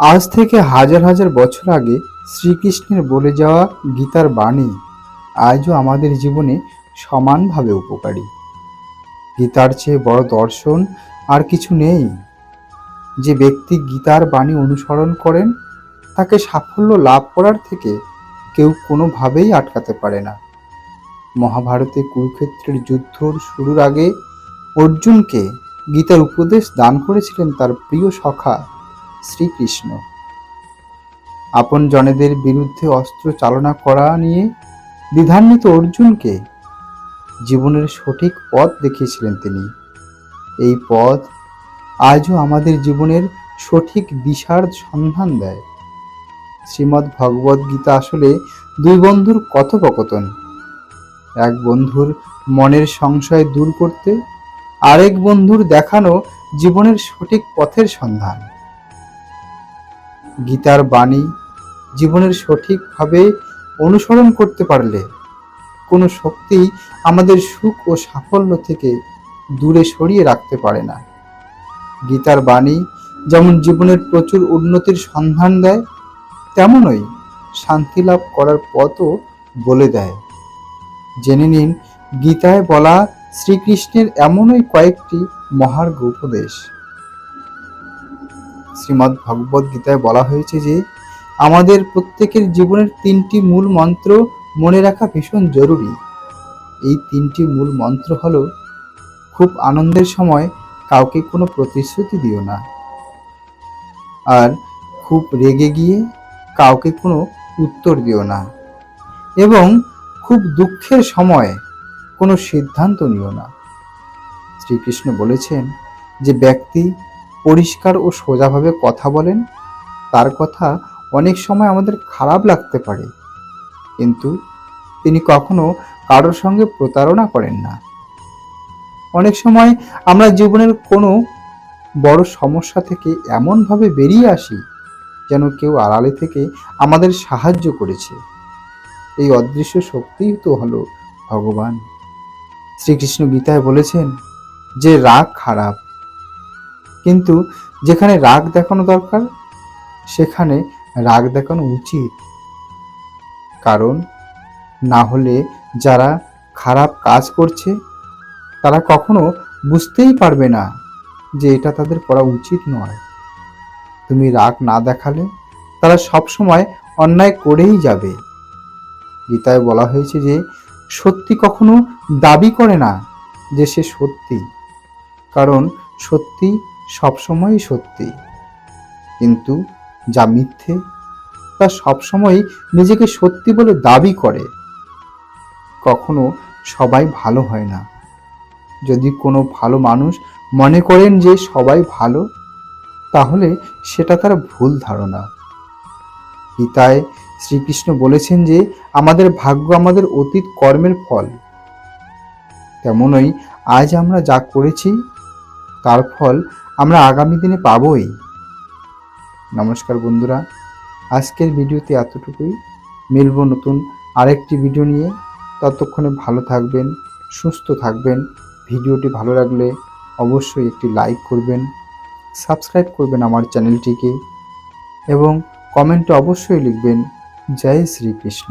আজ থেকে হাজার হাজার বছর আগে শ্রীকৃষ্ণের বলে যাওয়া গীতার বাণী আজও আমাদের জীবনে সমানভাবে উপকারী। গীতার চেয়ে বড় দর্শন আর কিছু নেই। যে ব্যক্তি গীতার বাণী অনুসরণ করেন, তাকে সাফল্য লাভ করার থেকে কেউ কোনোভাবেই আটকাতে পারে না। মহাভারতে কুরুক্ষেত্রের যুদ্ধ শুরুর আগে অর্জুনকে গীতার উপদেশ দান করেছিলেন তার প্রিয় সখা শ্রীকৃষ্ণ। আপন জনেদের বিরুদ্ধে অস্ত্র চালনা করা নিয়ে দ্বিধান্বিত অর্জুনকে জীবনের সঠিক পথ দেখিয়েছিলেন তিনি। এই পথ আজও আমাদের জীবনের সঠিক দিশার সন্ধান দেয়। শ্রীমদ্ ভগবদ গীতা আসলে দুই বন্ধুর কথোপকথন। এক বন্ধুর মনের সংশয় দূর করতে, আরেক বন্ধুর দেখানো জীবনের সঠিক পথের সন্ধান। গীতার বাণী জীবনের সঠিকভাবে অনুসরণ করতে পারলে কোনো শক্তি আমাদের সুখ ও সাফল্য থেকে দূরে সরিয়ে রাখতে পারে না। গীতার বাণী যেমন জীবনের প্রচুর উন্নতির সন্ধান দেয়, তেমনই শান্তি লাভ করার পথও বলে দেয়। জেনে নিন, গীতায় বলা শ্রীকৃষ্ণের এমনই কয়েকটি মহার্ঘ উপদেশ। শ্রীমদ্ ভগবদ গীতায় বলা হয়েছে যে, আমাদের প্রত্যেকের জীবনের তিনটি মূল মন্ত্র মনে রাখা ভীষণ জরুরি। এই তিনটি মূল মন্ত্র হলো, খুব আনন্দের সময় কাউকে কোনো প্রতিশ্রুতি দিও না। আর, খুব রেগে গিয়ে কাউকে কোনো উত্তর দিও না। এবং, খুব দুঃখের সময় কোনো সিদ্ধান্ত নিও না। শ্রীকৃষ্ণ বলেছেন যে, ব্যক্তি পরিষ্কার ও সোজাভাবে কথা বলেন, তার কথা অনেক সময় আমাদের খারাপ লাগতে পারে। কিন্তু তিনি কখনো কারোর সঙ্গে প্রতারণা করেন না। অনেক সময় আমরা জীবনের কোনো বড় সমস্যা থেকে এমনভাবে বেরিয়ে আসি, যেন কেউ আড়ালে থেকে আমাদের সাহায্য করেছে। এই অদৃশ্য শক্তিই তো হলো ভগবান। শ্রীকৃষ্ণ গীতায় বলেছেন যে রাগ খারাপ কিন্তু যেখানে রাগ দেখানো দরকার, সেখানে রাগ দেখানো উচিত। কারণ না হলে যারা খারাপ কাজ করছে, তারা কখনো বুঝতেই পারবে না যে এটা তাদের করা উচিত নয়। তুমি রাগ না দেখালে তারা সবসময় অন্যায় করেই যাবে। গীতায় বলা হয়েছে যে, সত্যি কখনো দাবি করে না যে সে সত্যি। কারণ সত্যি সবসময়ই সত্যি। কিন্তু যা মিথ্যে, তা সবসময় নিজেকে সত্যি বলে দাবি করে। কখনো সবাই ভালো হয় না। যদি কোনো ভালো মানুষ মনে করেন যে সবাই ভালো, তাহলে সেটা তার ভুল ধারণা। গীতায় শ্রীকৃষ্ণ বলেছেন যে, আমাদের ভাগ্য আমাদের অতীত কর্মের ফল। তেমনই আজ আমরা যা করেছি, তার ফল আমরা আগামী দিনে পাবই। নমস্কার বন্ধুরা, আজকের ভিডিওতে এতটুকুই। মিলব নতুন আরেকটি ভিডিও নিয়ে। ততক্ষণে ভালো থাকবেন, সুস্থ থাকবেন। ভিডিওটি ভালো লাগলে অবশ্যই একটি লাইক করবেন, সাবস্ক্রাইব করবেন আমার চ্যানেলটিকে এবং কমেন্টে অবশ্যই লিখবেন, জয় শ্রীকৃষ্ণ।